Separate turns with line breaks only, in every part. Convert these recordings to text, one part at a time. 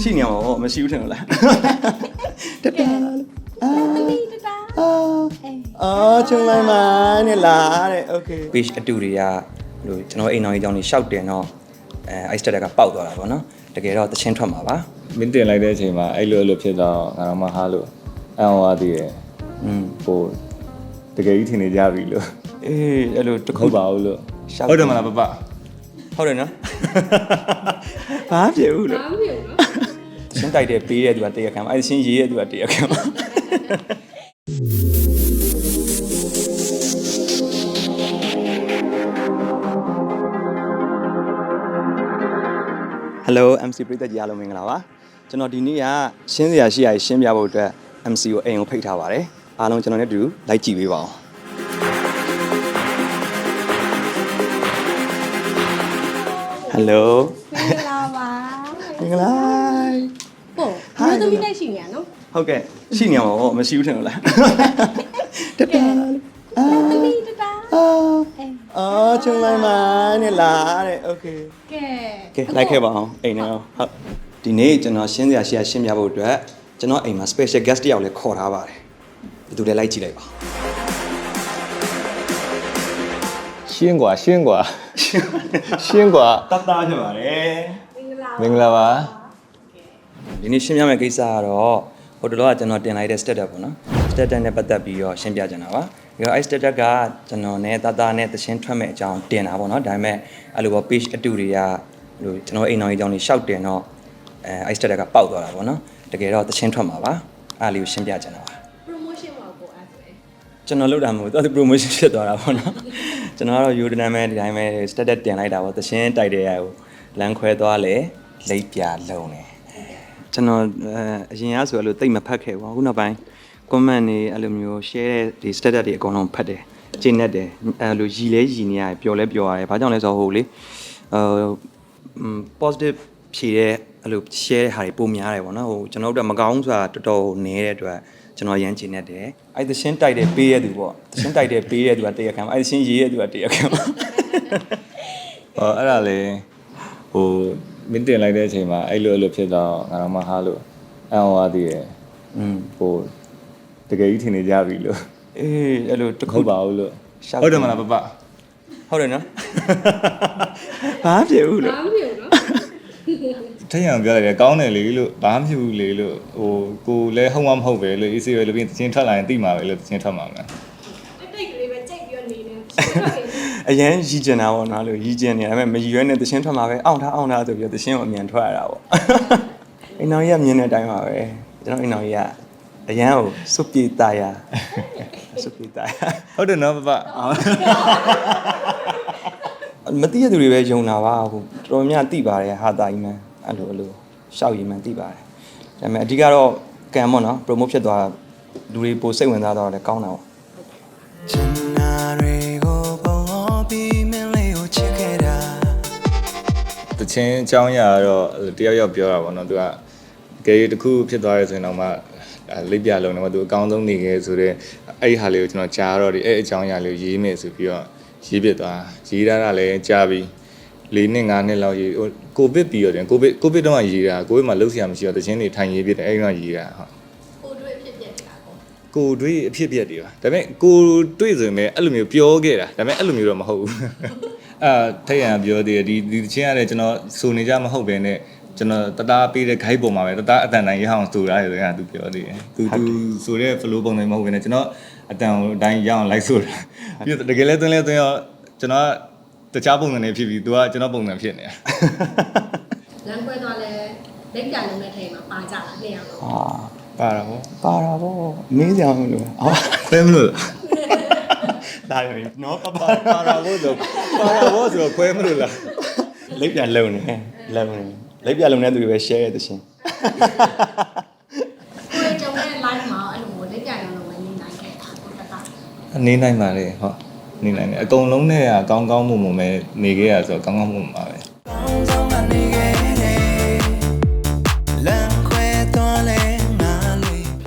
ရှိနေမှာပေါ့မရှိဘူးထင်လို့လားတတလို့အာ
သမီးတတာ
အာ
အေး
အော်ချုံလိုက်မှာနဲ့လားတဲ့ okay page အတူတွေကလို့ကျွန်တော်အိမ်တော်ကြီးကြောင့်နေရှောက်တင်တော့အဲ ice stack ကပေါက်သွားတာပေါ့နော်တကယ်တော့တချင်းထွက်မှာပါ
မင်းတင်လိုက်တဲ့အချိန်မှာအဲ့လိုအဲ့လိုဖြစ်တော့ငါတော့မဟာလို့အံ့ဩသွားသေးတယ်
อืม
ဟိုတကယ်ကြီးထင်နေကြပြီလို့
အေးအဲ့လိုတစ်
မ
ခု
ဟုတ်ပါဘူးလို့
ရှောက်
ဟုတ်တယ်မလားပပ
ဟုတ်တယ်နော်ဘာဖြစ်ဘူးလို့
ဘာမဖြစ်ဘူးနော်
ရှင်းတိုက်တဲ့ပေးတဲ့သူကတရခံအဲ့ရှင်းရေးတဲ့သူကတရခံဟယ်လို MC ပရိသတ်ကြီးအားလုံးမင်္ဂလာပါကျွန်တော်ဒီနေ့ကရှင်းစရာရှိရရှင်းပြဖို့အတွက် MC ကိုအိမ်ကိုဖိတ်ထားပါတယ်အားလုံးကျွန်တော်နဲ့အတူလိုက်ကြည့်ပေးပါအောင်ဟယ်လို
မင်္ဂလာပါ
မင်္ဂလာ
ပို့
Hi
ဘာသမီးနဲ့ရှိနေရနော်
ဟုတ်ကဲ့ရှိနေမှာပေါ့မရှိဘူးထင်လို့လားတတလို့အာ
သမီးတတာ
အာ
အေး
အော်ချုံလိုက်မှာနဲ့လားတဲ့ okay
ကဲ
ကဲလိုက်ခဲ့ပါအောင်အိမ်နဲ့အောင်ဟုတ်ဒီနေ့ကျွန်တော်ရှင်းစရာရှိရရှင်းပြဖို့အတွက်ကျွန်တော်အိမ်မှာ special guest တယောက်လည်းခေါ်ထားပါတယ်ဘယ်သူလဲလိုက်ကြည့်လိုက်ပါ
ရှင်းกว่าရှင်းกว่าရှင်းกว่า
တတ်တာဖြစ်ပါတယ်
မင်္ဂလာ
မင်္ဂလာပါ
ဒီနေ့ရှင်းပြမယ့်ကိစ္စကတော့ဟိုတလောကကျွန်တော်တင်လိုက်တဲ့ status ပေါ့နော် status နဲ့ပတ်သက်ပြီးတော့ရှင်းပြကြတာပါဒီတော့အဲ status ကကျွန်တော်နဲ့တတနဲ့သရှင်းထွက်မဲ့အကြောင်းတင်တာပေါ့နော်ဒါပေမဲ့အဲ့လိုပေါ့ page အတူတွေကလို့ကျွန်တော်အိမ်တော်ကြီးအကြောင်းလေးရှောက်တင်တော့အဲအဲ status ကပေါက်သွားတာပေါ့နော်တကယ်တော့သရှင်းထွက်မှာပါအဲ့လေးကိုရှင်းပြကြတာပါ
promotion ပါပို့အဲ့ဆိုရင်
ကျွန်တော်လုပ်တာမဟုတ်ဘူးသူ promotion ဖြစ်သွားတာပေါ့နော်ကျွန်တော်ကတော့ Udemy မဲ့ဒီတိုင်းပဲ status တင်လိုက်တာပေါ့သရှင်းတိုက်တဲ့ရကိုလမ်းခွဲသွားလေလိပ်ပြလုံးတယ် ကျွန်တော်အဲအရင်ကဆိုအဲ့လိုတိတ်မဖတ်ခဲ့ဘူးအခုနောက်ပိုင်း comment တွေအဲ့လိုမျိုး share တဲ့ဒီ status တွေအကုန်လုံးဖတ်တယ်ကျင့်တတ်တယ်အဲ့လိုရည်လဲရည်နေရတယ်ပျော်လဲပျော်ရတယ်ဘာကြောင့်လဲဆိုတော့ဟိုလေဟို positive ဖြေတဲ့အဲ့လို share တဲ့ဟာတွေပုံများတယ်ပေါ့နော်ဟိုကျွန်တော်တို့ကမကောင်းဆိုတာတော်တော်နေတဲ့အတွက်ကျွန်တော်ရမ်းကျင်နေတယ်အဲ့သရှင်းတိုက်တဲ့ပေးရသူပေါ့သရှင်းတိုက်တဲ့ပေးရသူကတရခံအဲ့သရှင်းရေးရသူကတရခံ
ဟောအဲ့ဒါလေဟို မင်းတင်လိုက်တဲ့အချိန်မှာအဲ့လိုအဲ့လိုဖြစ်တော့ငါတော့မဟာလို့အံ့ဩသွားသေးတယ်
อืม
ဟိုတကယ်ကြီးထင်နေကြပြီလို့
အေးအဲ့လိုတစ်
မ
ခု
ဟုတ်ပါဘူးလို့
ရှောက်
ဟုတ်တယ်မလားပပ
ဟုတ်တယ်နော်ဘာဖြစ်ဘူးလို့
ဘာမဖြစ်ဘူးနော်
ထက်ရအောင်ပြောလိုက်တယ်ကောင်းတယ်လေလို့ဘာမှမဖြစ်ဘူးလေလို့ဟိုကိုလည်းဟုတ်မှမဟုတ်ပဲလို့ easy ပဲလို့ပြီးချင်းထွက်လာရင်သိမှာပဲလို့ချင်းထွက်မှာမယ်
တိတ်တိတ်ကလေးပဲကြိတ်ပြီးတော့နေနေ
အရန်ရည်ကျင်တာပေါ့နော်အဲ့လိုရည်ကျင်နေဒါပေမဲ့မရည်ရွယ်နဲ့တရှင်းထွက်မှာပဲအောင့်ထားအောင့်ထားဆိုပြီးတော့တရှင်းကိုအမြန်ထွက်ရတာပေါ့အိမ်တော်ကြီးကမြင်တဲ့အတိုင်းပါပဲကျွန်တော်အိမ်တော်ကြီးကအရန်ကိုစုပ်ပြေတာယာစုပ်ပြေတာယာ
ဟုတ်တယ်နော်ပပ
မသိရသူတွေပဲယုံတာပါဟိုတော်တော်များသိပါတယ်ဟာတာကြီးမှန်အဲ့လိုအဲ့လိုရှောက်ရည်မှန်သိပါတယ်ဒါပေမဲ့အဓိကတော့ကံပေါ့နော် promote ဖြစ်သွားလူတွေပိုစိတ်ဝင်စားတော့လည်းကောင်းတာပေါ့
ချင်း
အကြောင်းအရာကတော့တယောက်ယောက်ပြောတာပေါ့နော်သူကကဲတစ်ခုဖြစ်သွားရဲဆိုရင်တော့မှအဲ့လိပ်ပြလုံးတော့သူအကောင်းဆုံးနေခဲ့ဆိုတော့အဲ့ဒီဟာလေးကိုကျွန်တော်ကြားတော့ဒီအဲ့အကြောင်းအရာလေးကိုရေးမယ်ဆိုပြီးတော့ရေးပြသွားရေးထားတာလည်းကြားပြီး၄နှစ်၅နှစ်လောက်ရေးဟိုကိုဗစ်ပြီးတော့တယ်ကိုဗစ်ကိုဗစ်တော့ရေးတာကိုဗစ်မှာလုံးဆရာမရှိတော့တချင်းတွေထိုင်ရေးပြတယ်အဲ့ဒီတော့ရေးတာဟုတ်
ပို့တွေ့ဖြစ်ပြနေတာပေါ့
ကိုတွေးအဖြစ်အပျက်တွေပါဒါပေမဲ့ကိုတွေးဆိုရင်လည်းအဲ့လိုမျိုးပြောခဲ့တာဒါပေမဲ့အဲ့လိုမျိုးတော့မဟုတ်ဘူး အာထိတ်ရန်ပြောသေးတယ်ဒီဒီတချင်းရတယ်ကျွန်တော်စုံနေကြမဟုတ်ပဲနဲ့ကျွန်တော်တသားပေးတဲ့ guide ပုံမှာပဲတသားအတန်တိုင်းရအောင်ဆိုတာရယ်ကသူပြောသေးတယ်သူသူဆိုတဲ့ flow ပုံတွေမဟုတ်ဘဲနဲ့ကျွန်တော်အတန်ကိုအတိုင်းရအောင်လိုက်ဆိုတာပြီးတော့တကယ်လဲသွင်းလဲသွင်းရောကျွန်တော်တခြားပုံစံတွေဖြစ်ပြီးသူကကျွန်တော်ပုံစံဖြစ်နေတာ
လမ်းခွဲသွားလဲလက်ပြလုံးနဲ့ထဲမှာပါကြတာနှစ်ယောက်တော့
ဟာ
ပါတာပေါ့
ပါတာပေါ့မင်းကြောင်လို့အော်
ဖဲမလို့
ဒါ ရယ်နော်ပပ
ပါပါတာဘောဆိုပါတာဘောဆိုတော့ခွဲမလို့လား
လိပ်ပြလုံနေလုံနေလိပ်ပြလုံတဲ့သူတွေပဲ share ရတဲ့ရှင်
ကိုယ်ကြုံတဲ့ live မှာအဲ့လိုလက်ပြလုံးလုံးပဲနေနိုင်ခဲ့တာကိုတတာ
နေနိုင်ပါလေဟုတ်နေနိုင်တယ်အကုန်လုံးနဲ့ကကောင်းကောင်းမွန်မွန်ပဲနေခဲ့ရဆိုတော့ကောင်းကောင်းမွန်မွန်ပါပဲ
ကောင်းဆုံးကနေခဲ့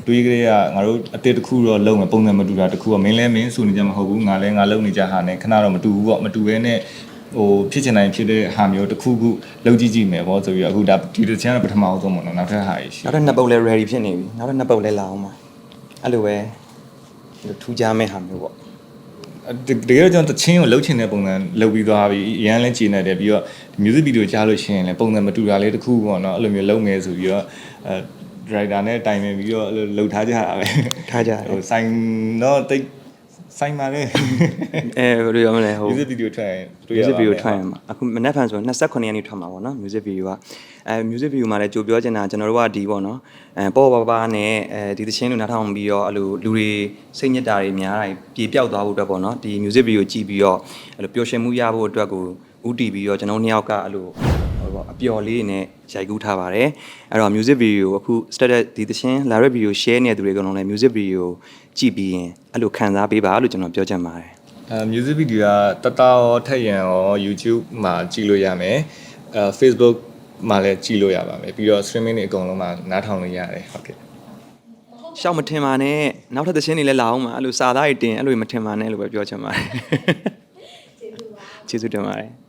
တွေးကြရငါတို့အတစ်တစ်ခုတော့လုံးမယ်ပုံစံမတူတာတစ်ခုကမင်းလဲမင်းစုနေကြမဟုတ်ဘူးငါလဲငါလုံးနေကြဟာနဲ့ခဏတော့မတူဘူးပေါ့မတူဘဲနဲ့ဟိုဖြစ်ချင်တိုင်းဖြစ်တဲ့ဟာမျိုးတစ်ခုခုလုပ်ကြည့်ကြည့်မယ်ပေါ့ဆိုပြီးတော့အခုဒါဒီတစ်ချမ်းကပထမအောင်ဆုံးပေါ့နော်နောက်ထပ်ဟာရှိ
နောက်ထပ်နှစ်ပုတ်လဲ ready ဖြစ်နေပြီနောက်ထပ်နှစ်ပုတ်လဲလာအောင်ပါအဲ့လိုပဲဒီလိုထူးခြားမဲ့ဟာမျိုးပေါ့
တတကယ်တော့ကျွန်တော်တချင်းကိုလှုပ်ချင်တဲ့ပုံစံလုပ်ပြီးသွားပြီအရန်လဲကျင်နေတယ်ပြီးတော့ music video ကြားလို့ရှိရင်လည်းပုံစံမတူတာလေးတစ်ခုပေါ့နော်အဲ့လိုမျိုးလုပ်မယ်ဆိုပြီးတော့အဲ driver နဲ့တိုင်ပင်ပြီးတော့အဲ့လိုလှုပ်ထားကြတာပဲ
ထားကြတယ်
ဟိုဆိုင်တော့တိတ်ဆိုင်ပါလေ
အဲဘယ်လိုရမလဲဟို
music video ထွက်ရင်တွေ့ရ
music
ပါ
video
မယ်
ထွက်ရင်မှာအခုမနက်ဖြန်ဆို29ရက်နေ့ထွက်မှာပေါ့နော် music video ကအဲ music video မှာလည်းကြိုပြောချင်တာကျွန်တော်တို့ကဒီပေါ့နော်အဲပေါ့ပါပါနဲ့အဲဒီသချင်းလူနားထောင်ပြီးတော့အဲ့လိုလူတွေစိတ်ညစ်တာတွေများတာပြေပြောက်သွားဖို့အတွက်ပေါ့နော်ဒီ music video ကြည့်ပြီးတော့အဲ့လိုပျော်ရွှင်မှုရဖို့အတွက်ကိုဥတည်ပြီးတော့ကျွန်တော်တို့နှစ်ယောက်ကအဲ့လိုဟို ပေါ့အပျော်လေးနဲ့ရိုက်ကူးထားပါတယ်အဲ့တော့ music video အခု started ဒီသချင်း live video share နေတဲ့သူတွေကတော့လည်း music video ကြည့်ပြီးရင်အဲ့လိုခံစားပေးပါလို့ကျွန်တော်ပြောချင်ပါတယ်
အဲ music video ကတတရောထက်ရန်ရော YouTube မှာကြည့်လို့ရမယ်အဲ Facebook မှာလည်းကြည့်လို့ရပါမယ်ပြီးတော့ streaming တွေအကုန်လုံးမှာနားထောင်လို့ရတယ်ဟုတ်ကဲ့
ရှောက်မထင်ပါနဲ့နောက်ထပ်သချင်းတွေလည်းလာအောင်ပါအဲ့လိုစာသားတွေတင်အဲ့လိုမထင်ပါနဲ့လို့ပဲပြောချင်ပါတယ်ကျေးဇူးတင်ပါတယ်